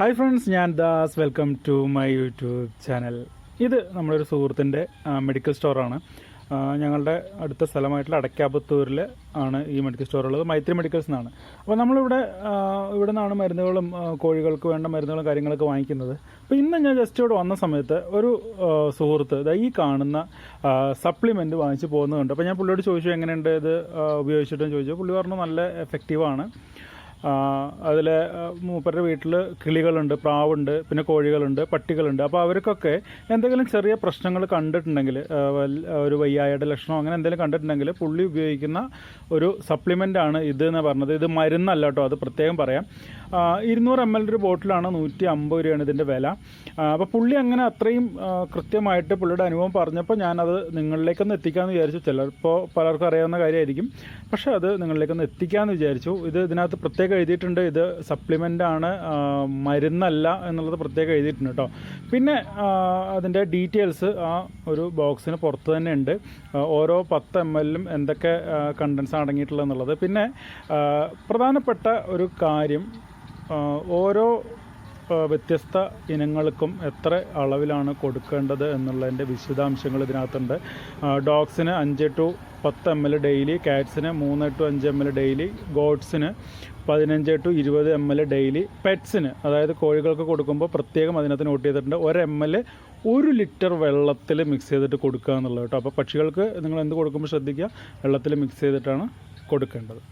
Hi friends ഞാൻ Das. Welcome to my YouTube channel ഇത് നമ്മളൊരു സുഹൃത്തിന്റെ മെഡിക്കൽ സ്റ്റോറാണ് ഞങ്ങളുടെ അടുത്ത സ്ഥലമായിട്ടുള്ള അടക്കാപത്തൂരിൽ ആണ് ഈ മെഡിക്കൽ സ്റ്റോർ ഉള്ളത്. മൈത്രി മെഡിക്കൽസ് എന്നാണ്. അപ്പോൾ നമ്മളിവിടെ ഇവിടെ നിന്നാണ് മരുന്നുകളും കോഴികൾക്ക് വേണ്ട മരുന്നുകളും കാര്യങ്ങളൊക്കെ വാങ്ങിക്കുന്നത്. അപ്പോൾ ഇന്ന് ഞാൻ ജസ്റ്റ് ഇവിടെ വന്ന സമയത്ത് ഒരു സുഹൃത്ത് ഈ കാണുന്ന സപ്ലിമെന്റ് വാങ്ങിച്ച് പോകുന്നുണ്ട്. അപ്പോൾ ഞാൻ പുള്ളിയോട് ചോദിച്ചു എങ്ങനെയുണ്ട് ഇത് ഉപയോഗിച്ചിട്ടെന്ന് ചോദിച്ചു. പുള്ളി പറഞ്ഞു നല്ല എഫക്റ്റീവാണ് അതിൽ മൂപ്പരുടെ വീട്ടിൽ കിളികളുണ്ട് പ്രാവുണ്ട് പിന്നെ കോഴികളുണ്ട് പട്ടികളുണ്ട്. അപ്പോൾ അവർക്കൊക്കെ എന്തെങ്കിലും ചെറിയ പ്രശ്നങ്ങൾ കണ്ടിട്ടുണ്ടെങ്കിൽ ഒരു വയ്യായുടെ ലക്ഷണം അങ്ങനെ എന്തെങ്കിലും കണ്ടിട്ടുണ്ടെങ്കിൽ പുള്ളി ഉപയോഗിക്കുന്ന ഒരു സപ്ലിമെന്റാണ് ഇത് എന്ന് പറഞ്ഞത്. ഇത് മരുന്നല്ല കേട്ടോ അത് പ്രത്യേകം പറയാം. ഇരുന്നൂറ് എം എൽ ഒരു ബോട്ടിലാണ് നൂറ്റി അമ്പത് രൂപയാണ് ഇതിന്റെ വില. അപ്പോൾ പുള്ളി അങ്ങനെ അത്രയും കൃത്യമായിട്ട് പുള്ളിയുടെ അനുഭവം പറഞ്ഞപ്പോൾ ഞാനത് നിങ്ങളിലേക്കൊന്ന് എത്തിക്കാമെന്ന് വിചാരിച്ചു. ചിലപ്പോൾ പലർക്കും അറിയാവുന്ന കാര്യമായിരിക്കും. പക്ഷേ അത് നിങ്ങളിലേക്കൊന്ന് എത്തിക്കാമെന്ന് വിചാരിച്ചു. ഇത് ഇതിനകത്ത് പ്രത്യേകം എഴുതിയിട്ടുണ്ട്. ഇത് സപ്ലിമെന്റ് ആണ്. മരുന്നല്ല എന്നുള്ളത് പ്രത്യേകം എഴുതിയിട്ടുണ്ട് കേട്ടോ പിന്നെ അതിന്റെ ഡീറ്റെയിൽസ് ആ ഒരു ബോക്സിന് പുറത്ത് തന്നെ ഉണ്ട്. ഓരോ പത്ത് എം എല്ലും എന്തൊക്കെ കണ്ടൻസ് അടങ്ങിയിട്ടുള്ളത് എന്നുള്ളത്. പിന്നെ പ്രധാനപ്പെട്ട ഒരു കാര്യം ഓരോ വ്യത്യസ്ത ഇനങ്ങൾക്കും എത്ര അളവിലാണ് കൊടുക്കേണ്ടത് എന്നുള്ളതിന്റെ വിശദാംശങ്ങൾ ഇതിനകത്തുണ്ട്. ഡോഗ്സിന് അഞ്ച് ടു പത്ത് എം എൽ ഡെയിലി കാറ്റ്സിന് മൂന്ന് ടു അഞ്ച് എം എൽ ഡെയിലി ഗോഡ്സിന് പതിനഞ്ച് ടു ഇരുപത് എം എൽ ഡെയിലി പെറ്റ്സിന് അതായത് കോഴികൾക്ക് കൊടുക്കുമ്പോൾ പ്രത്യേകം അതിനകത്ത് നോട്ട് ചെയ്തിട്ടുണ്ട് ഒരു എം എൽ ഒരു ലിറ്റർ വെള്ളത്തിൽ മിക്സ് ചെയ്തിട്ട് കൊടുക്കുക എന്നുള്ളത് കേട്ടോ. അപ്പോൾ പക്ഷികൾക്ക് നിങ്ങൾ എന്ത് കൊടുക്കുമ്പോൾ ശ്രദ്ധിക്കുക? വെള്ളത്തിൽ മിക്സ് ചെയ്തിട്ടാണ് കൊടുക്കേണ്ടത്.